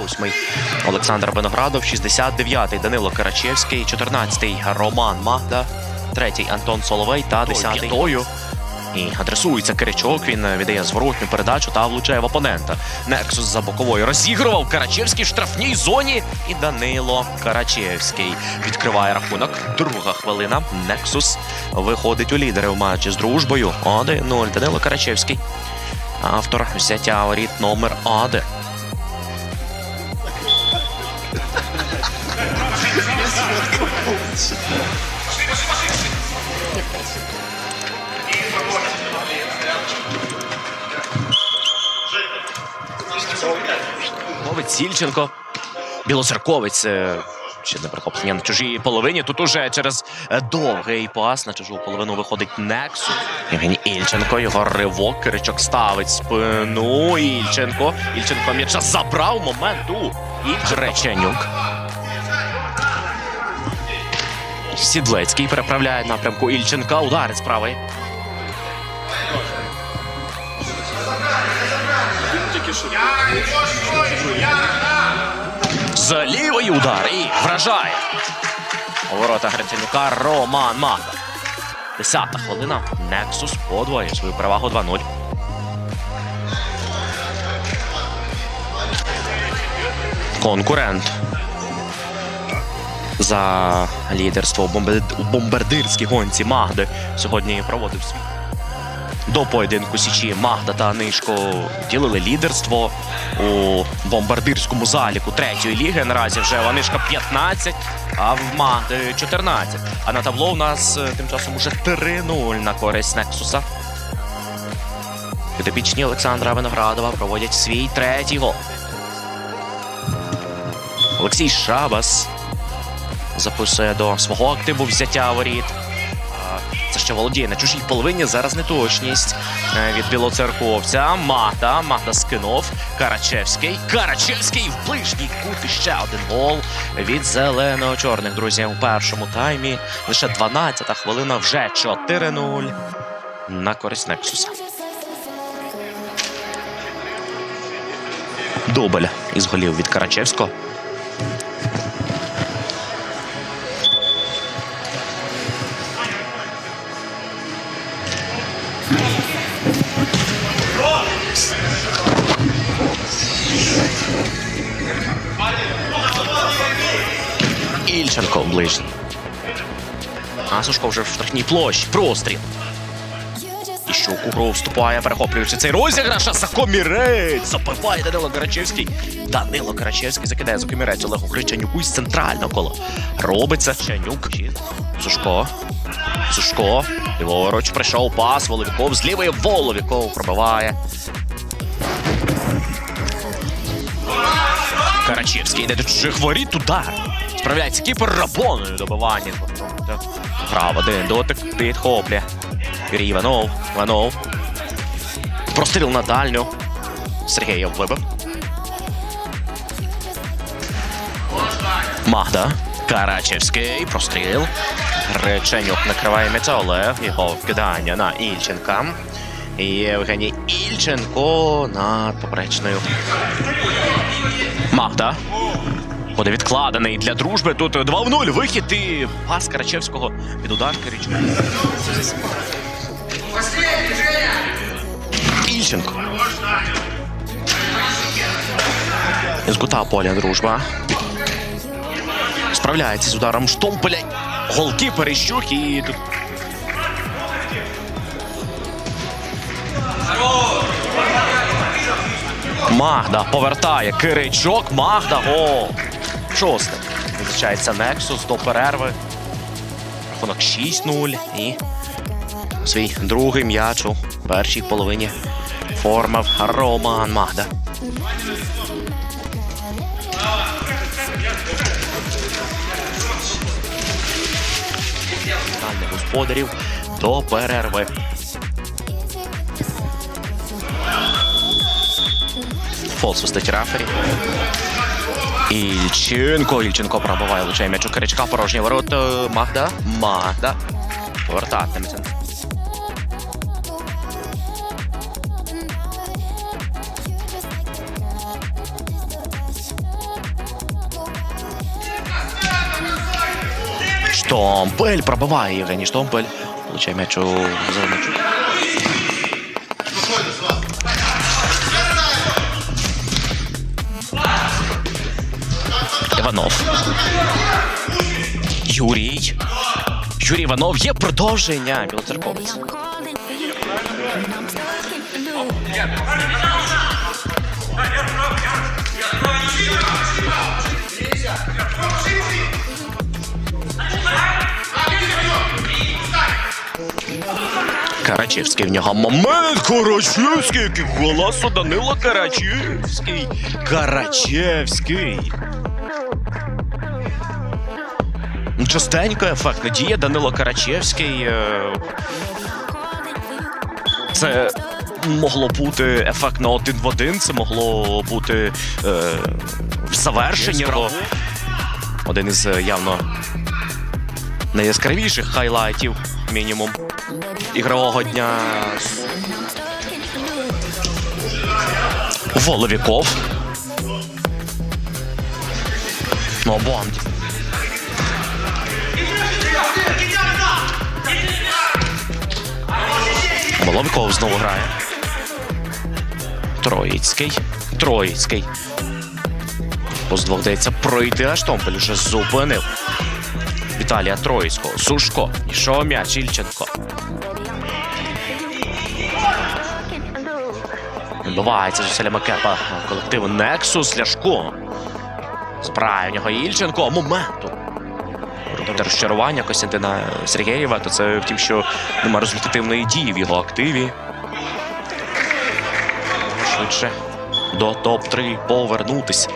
58-й Олександр Виноградов, 69-й Данило Карачевський, 14-й Роман Магда, 3-й Антон Соловей та 10-й І адресується Киричок. Він е, віддає зворотню передачу та влучає в опонента. Нексус за боковою розігрував Карачевський в штрафній зоні. І Данило Карачевський відкриває рахунок. Друга хвилина. Нексус виходить у лідери в матчі з дружбою. 1-0. Данило Карачевський. Автор взяття воріт номер 1. Мовець Сільченко. Білоцерковець. Ще не прихоплення на чужій половині. Тут уже через е, довгий пас на чужу половину виходить Нексу. Євгеній Ільченко. Його ривок. Киричок ставить спину. Ільченко. Ільченко м'яча забрав моменту. І Греченюк. Сідлецький переправляє напрямку Ільченка. Удари з правої. З лівої удар і вражає. У Ворота Гриценюка Роман Мата. Десята хвилина. Нексус подвоює свою перевагу 2-0. Конкурент. За лідерство у бомбардирській гонці Магди сьогодні проводив свій. До поєдинку Січі Магда та Нишко ділили лідерство у бомбардирському заліку третьої ліги. Наразі вже Ванишка 15, а в Магди 14. А на табло у нас е, тим часом уже 3-0 на користь Нексуса. Підопічні Олександра Виноградова проводять свій третій гол. Олексій Шабас записує до свого активу взяття воріт. Це ще володіє на чужій половині. Зараз неточність е, від білоцерковця. Мата. Мата скинув. Карачевський. Карачевський в ближній кут. Ще один гол від зелено-чорних друзів у першому таймі. Лише 12-та хвилина, вже 4-0 на користь Нексуса. Дубль із голів від Карачевського. Ільченко в ближній. А Сушко вже в штрафній площі. Простріл. І що у гру вступає, перехоплюючи цей розіграш, а Сакомірець забиває Данило Карачевський. Данило Карачевський закидає Закомірець Олегу Гричанюку із центрального кола. Робиться Чанюк. Сушко. Сушко. Ліворуч прийшов пас. Воловіков з Воловіков пробиває. Карачевський йде до чужих воріт. Удар. Справляється кіпер добивання. Право, один дотик підхоплює. Іванов. Іванов. Простріл на дальню. Сергієв вибив. Магда. Карачевський. Простріл. Реченюк накриває м'яча Олег. Його вкидання на Ільченка. Євгеній Ільченко над поперечною. Магда. Буде відкладений для дружби. Тут 2 в 0. Вихід і пас Карачевського від удар Киричука. Ільченко. З поля дружба. Справляється з ударом штомпеля. Голкіпер Іщук і тут. Магда повертає Киричок. Магда гол. Шосте. Визначається Нексус до перерви. Рахунок 6-0 і свій другий м'яч у першій половині формав Роман Магда. Команди господарів до перерви. Фол свистить Рафері. І Ільченко. Ільченко пробиває лучей м'яч у Киричка. Порожній ворот. Е, Магда. Магда. Повертатиметься. Штомпель пробиває Євгеній Штомпель. Получає м'яч у Зеленчук. Іванов. Юрій. Юрій Іванов є продовження. Білоцерковець. Карачевський в нього момент. Карачевський, який голос Данила Карачевський. Карачевський. Частенько ефектна дія Данило Карачевський. е, Це могло бути ефектно один в один, це могло бути е, в завершенні. Один із е, явно найяскравіших хайлайтів, мінімум, ігрового дня. Воловіков. Ну, Бонд. Воловіков знову грає. Троїцький. Троїцький. З двох дається пройти, аж Томпель вже зупинив. Віталія Троїцького. Сушко. Ішов м'яч Ільченко. Відбувається зусилля Макепа колективу Нексус Ляшко. Збирає в нього Ільченко. Моменту. Розчарування Костянтина Сергєєва, то це в тім, що немає результативної дії в його активі. Швидше до топ-3 повернутися.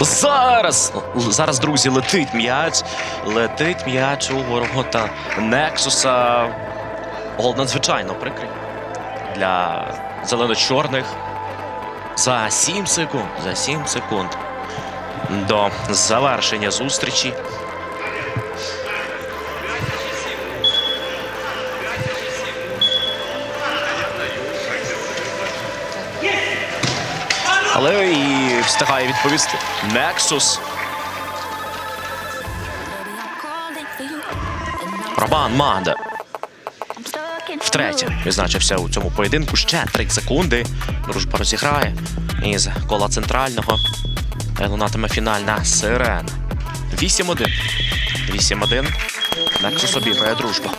Зараз, зараз, друзі, летить м'яч. Летить м'яч у ворота Нексуса. Гол надзвичайно прикрий для зелено-чорних. За 7 секунд. За 7 секунд до завершення зустрічі. Але і встигає відповісти. Нексус. Роман Манда. Втретє відзначився у цьому поєдинку. Ще 3 секунди. Дружба розіграє. Із кола центрального лунатиме фінальна сирена. 8-1. 8-1. Нексус обіграє дружба.